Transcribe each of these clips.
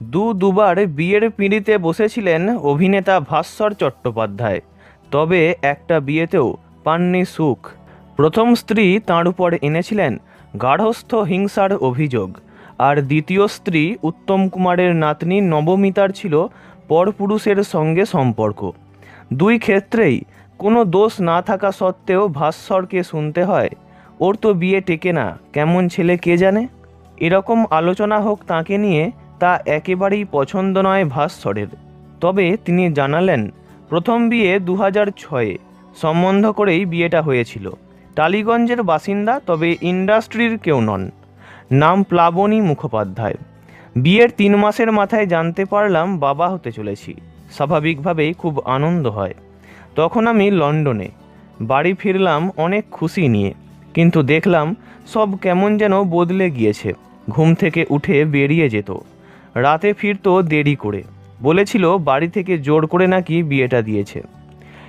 দু দুবার বিয়ের পিঁড়িতে বসেছিলেন অভিনেতা ভাস্বর চট্টোপাধ্যায়। তবে একটা বিয়েতেও পাননি সুখ। প্রথম স্ত্রী তাঁর উপর এনেছিলেন গার্হস্থ হিংসার অভিযোগ। আর দ্বিতীয় স্ত্রী উত্তম কুমারের নাতনি নবমিতার ছিল পরপুরুষের সঙ্গে সম্পর্ক। দুই ক্ষেত্রেই কোনো দোষ না থাকা সত্ত্বেও ভাস্বরকে শুনতে হয়, ওর তো বিয়ে টেকে না, কেমন ছেলে কে জানে? এরকম আলোচনা হোক তাকে নিয়ে তা একেবারেই পছন্দ নয় ভাস্বরের তবে তিনি জানালেন, প্রথম বিয়ে দু হাজার ছয়ে, সম্বন্ধ করেই বিয়েটা হয়েছিল। টালিগঞ্জের বাসিন্দা, তবে ইন্ডাস্ট্রির কেউ নন। নাম প্লাবনী মুখোপাধ্যায়। বিয়ের তিন মাসের মাথায় জানতে পারলাম বাবা হতে চলেছি। স্বাভাবিকভাবেই খুব আনন্দ হয়। তখন আমি লন্ডনে। বাড়ি ফিরলাম অনেক খুশি নিয়ে। কিন্তু দেখলাম সব কেমন যেন বদলে গিয়েছে। ঘুম থেকে উঠে বেরিয়ে যেত। রাতে ফিরতো দেরি করে। বলেছিল, বাড়ি থেকে জোর করে নাকি বিয়েটা দিয়েছে।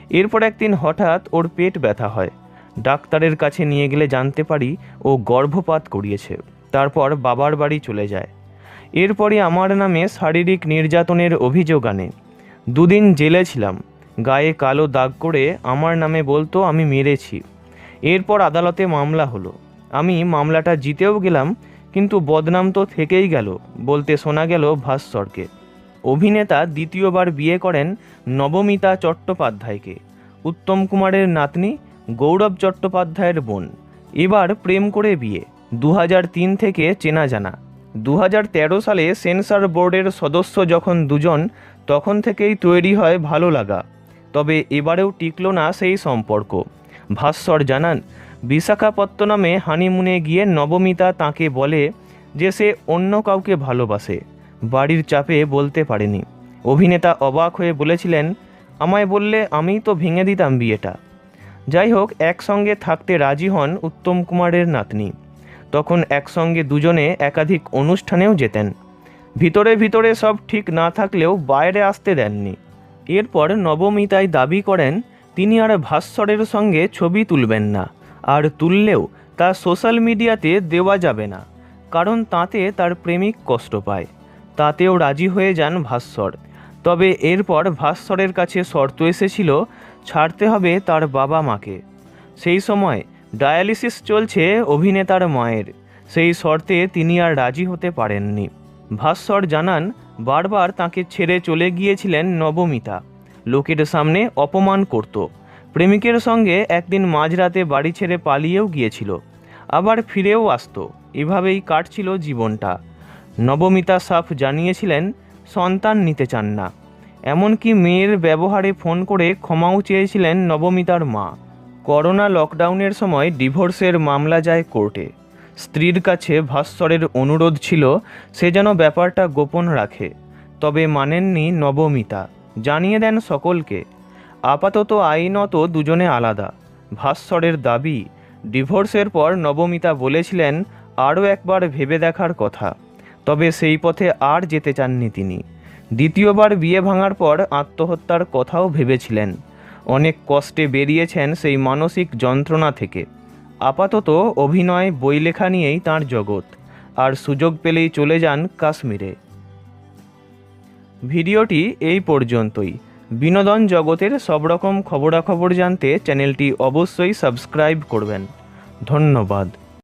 এরপর একদিন হঠাৎ ওর পেট ব্যথা হয়। ডাক্তারের কাছে নিয়ে গেলে জানতে পারি ও গর্ভপাত করিয়েছে। তারপর বাবার বাড়ি চলে যায়। এরপরই আমার নামে শারীরিক নির্যাতনের অভিযোগ আনে। দুদিন জেলে ছিলাম। গায়ে কালো দাগ করে আমার নামে বলতো, আমি মেরেছি। এরপর আদালতে মামলা হলো। আমি মামলাটা জিতেও গেলাম কিন্তু বদনাম তো থেকেই গেল, বলতে শোনা গেল ভাস্বরকে অভিনেতা দ্বিতীয়বার বিয়ে করেন নবমিতা চট্টোপাধ্যায়কে। উত্তম কুমারের নাতনি গৌরব চট্টোপাধ্যায়ের বোন। এবার প্রেম করে বিয়ে দু থেকে চেনা জানা। দু সালে সেন্সর বোর্ডের সদস্য যখন দুজন, তখন থেকেই তৈরি হয় ভালো লাগা। তবে এবারেও টিকল না সেই সম্পর্ক। ভাস্বর জানান বিশাখাপত্তনমে হানিমুনে গিয়ে নবমিতা তাকে বলে যে সে অন্য কাউকে ভালোবাসে। বাড়ির চাপে বলতে পারেনি। অভিনেতা অবাক হয়ে বলেছিলেন, আমায় বললে আমিই তো ভেঙে দিতাম বিয়েটা। যাই হোক, একসঙ্গে থাকতে রাজি হন উত্তম কুমারের নাতনি। তখন একসঙ্গে দুজনে একাধিক অনুষ্ঠানেও যেতেন। ভিতরে ভিতরে সব ঠিক না থাকলেও বাইরে আসতে দেননি। এরপর নবমিতাই দাবি করেন, তিনি আর ভাস্বরের সঙ্গে ছবি তুলবেন না। আর তুললেও তা সোশ্যাল মিডিয়াতে দেওয়া যাবে না, কারণ তাতে তার প্রেমিক কষ্ট পায়। তাতেও রাজি হয়ে যান ভাস্বর। তবে এরপর ভাস্বরের কাছে শর্ত এসেছিল, ছাড়তে হবে তার বাবা মাকে। সেই সময় ডায়ালিসিস চলছে অভিনেতার মায়ের। সেই শর্তে তিনি আর রাজি হতে পারেননি। ভাস্বর জানান, বারবার তাকে ছেড়ে চলে গিয়েছিলেন নবমিতা। লোকের সামনে অপমান করত। প্রেমিকের সঙ্গে একদিন মাঝরাতে বাড়ি ছেড়ে পালিয়েও গিয়েছিল। আবার ফিরেও আসতো। এভাবেই কাটছিল জীবনটা। নবমিতা সাফ জানিয়েছিলেন, সন্তান নিতে চান না। এমনকি মেয়ের ব্যবহারে ফোন করে ক্ষমাও চেয়েছিলেন নবমিতার মা। করোনা লকডাউনের সময় ডিভোর্সের মামলা যায় কোর্টে। স্ত্রীর কাছে ভাস্বরের অনুরোধ ছিল, সে যেন ব্যাপারটা গোপন রাখে। তবে মানেননি নবমিতা। জানিয়ে দেন সকলকে আপাতত আইনত দুজনে আলাদা। ভাস্বরের দাবি, ডিভোর্সের পর নবমিতা বলেছিলেন, আরও একবার ভেবে দেখার কথা। তবে সেই পথে আর যেতে চাননি তিনি। দ্বিতীয়বার বিয়ে ভাঙার পর আত্মহত্যার কথাও ভেবেছিলেন। অনেক কষ্টে বেরিয়েছেন সেই মানসিক যন্ত্রণা থেকে। আপাতত অভিনয় বই লেখা নিয়েই তাঁর জগৎ। আর সুযোগ পেলেই চলে যান কাশ্মীরে। ভিডিওটি এই পর্যন্তই। বিনোদন জগতের সব রকম খবরাখবর জানতে চ্যানেলটি অবশ্যই সাবস্ক্রাইব করবেন। ধন্যবাদ।